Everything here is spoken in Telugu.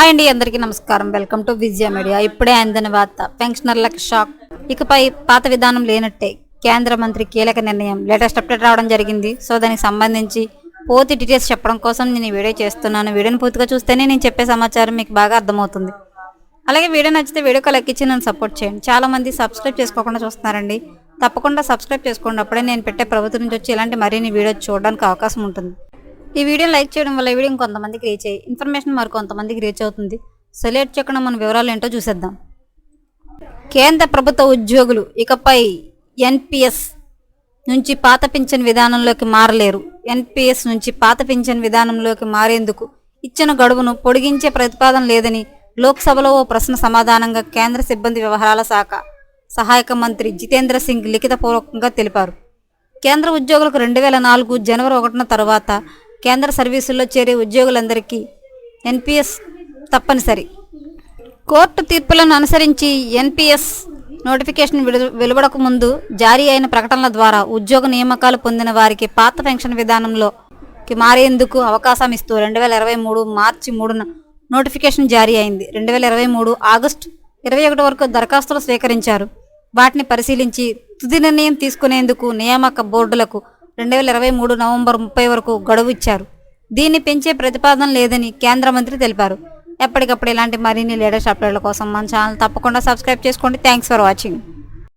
హాయ్ అండి అందరికీ నమస్కారం. వెల్కమ్ టు విజయ మీడియా ఇప్పుడే అందిన వార్త పెన్షనర్లకు షాక్. ఇకపై పాత విధానం లేనట్టే కేంద్ర మంత్రి కీలక నిర్ణయం. లేటెస్ట్ అప్డేట్ రావడం జరిగింది. సో దానికి సంబంధించి పూర్తి డీటెయిల్స్ చెప్పడం కోసం నేను ఈ వీడియో చేస్తున్నాను. వీడియోని పూర్తిగా చూస్తేనే నేను చెప్పే సమాచారం మీకు బాగా అర్థమవుతుంది. అలాగే వీడియో నచ్చితే వీడియోకి లెక్కించి నన్ను సపోర్ట్ చేయండి. చాలామంది సబ్స్క్రైబ్ చేసుకోకుండా చూస్తున్నారండి. తప్పకుండా సబ్స్క్రైబ్ చేసుకోండి. అప్పుడే నేను పెట్టే ప్రభుత్వం నుంచి వచ్చి ఇలాంటి మరిన్ని వీడియోస్ చూడడానికి అవకాశం ఉంటుంది. ఈ వీడియోని లైక్ చేయడం వల్ల ఈ వీడియో కొంతమందికి రీచ్ అయ్యి ఇన్ఫర్మేషన్ మరి కొంతమందికి రీచ్ అవుతుంది. సెలెక్ట్ చేయకుండా మన వివరాలు ఏంటో చూసేద్దాం. కేంద్ర ప్రభుత్వ ఉద్యోగులు ఇకపై ఎన్పిఎస్ నుంచి పాత పింఛన్ విధానంలోకి మారలేరు. ఎన్పిఎస్ నుంచి పాత పింఛన్ విధానంలోకి మారేందుకు ఇచ్చిన గడువును పొడిగించే ప్రతిపాదన లేదని లోక్సభలో ఓ ప్రశ్న సమాధానంగా కేంద్ర సిబ్బంది వ్యవహారాల శాఖ సహాయక మంత్రి జితేంద్ర సింగ్ లిఖితపూర్వకంగా తెలిపారు. కేంద్ర ఉద్యోగులకు రెండు వేల నాలుగు జనవరి ఒకటిన తర్వాత కేంద్ర సర్వీసుల్లో చేరే ఉద్యోగులందరికీ ఎన్పిఎస్ తప్పనిసరి. కోర్టు తీర్పులను అనుసరించి ఎన్పిఎస్ నోటిఫికేషన్ వెలువడక ముందు జారీ అయిన ప్రకటనల ద్వారా ఉద్యోగ నియామకాలు పొందిన వారికి పాత పెన్షన్ విధానంలోకి మారేందుకు అవకాశం ఇస్తూ రెండు వేల ఇరవై మూడు మార్చి మూడున నోటిఫికేషన్ జారీ అయింది. రెండు వేల ఇరవై మూడు ఆగస్టు ఇరవై ఒకటి వరకు దరఖాస్తులు స్వీకరించారు. వాటిని పరిశీలించి తుది నిర్ణయం తీసుకునేందుకు నియామక బోర్డులకు రెండు వేల ఇరవై మూడు నవంబర్ ముప్పై వరకు గడువు ఇచ్చారు. దీన్ని పెంచే ప్రతిపాదన లేదని కేంద్ర మంత్రి తెలిపారు. ఎప్పటికప్పుడు ఇలాంటి మరిన్ని లేటెస్ట్ అప్డేట్ల కోసం మన ఛానల్ తప్పకుండా సబ్స్క్రైబ్ చేసుకోండి. Thanks for watching.